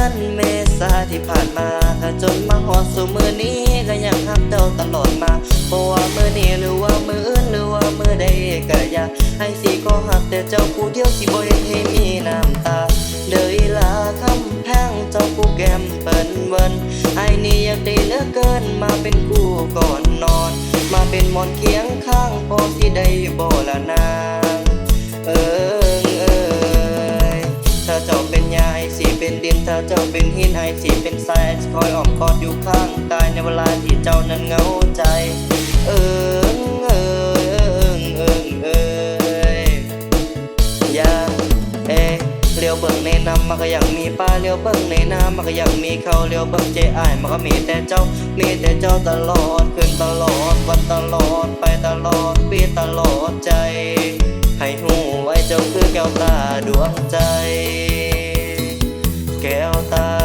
ือนเมษาที่ผ่านมาก็จนมาหอดสู่มือนี้ก็ยังหักเจ้าตลอดมาเพราะว่ามือนี้หรือว่ามืออื่นหรือว่ามือใดก็อย่าให้สิก็หักแต่เจ้าผู้เดียวสิบ่เห็นให้มีน้ำตาเลยลาคำแพงเจ้าผู้แก้มเปิ้นเวินไอ้นี่อยากได้เหลือเกินมาเป็นคู่ก่อนนอน มาเป็นหมอนเคียงข้างพอสิได้บ่ละนางเอิง ถ้าเจ้าเป็นหินไอ้สิเป็นทรายคอยอ้อมกอดอยู่ข้างกายในเวลาที่เจ้านั้นเหงาใจ เอิงเอ้ยเอิงเอิงเอ้ยอย่าเอเลี้ยวเบิ่งในน้ำมันก็ยังมีปลาเลี้ยวเบิ่งในน้ำมันก็ยังมีเขาเลี้ยวเบิ่งเจอ้ายมันก็มีแต่เจ้า มีแต่เจ้าตลอดคืนตลอดวันตลอดไปตลอดปีตลอดใจ ให้หูไว้เจ้าคือแก้วตาดวงใจ tay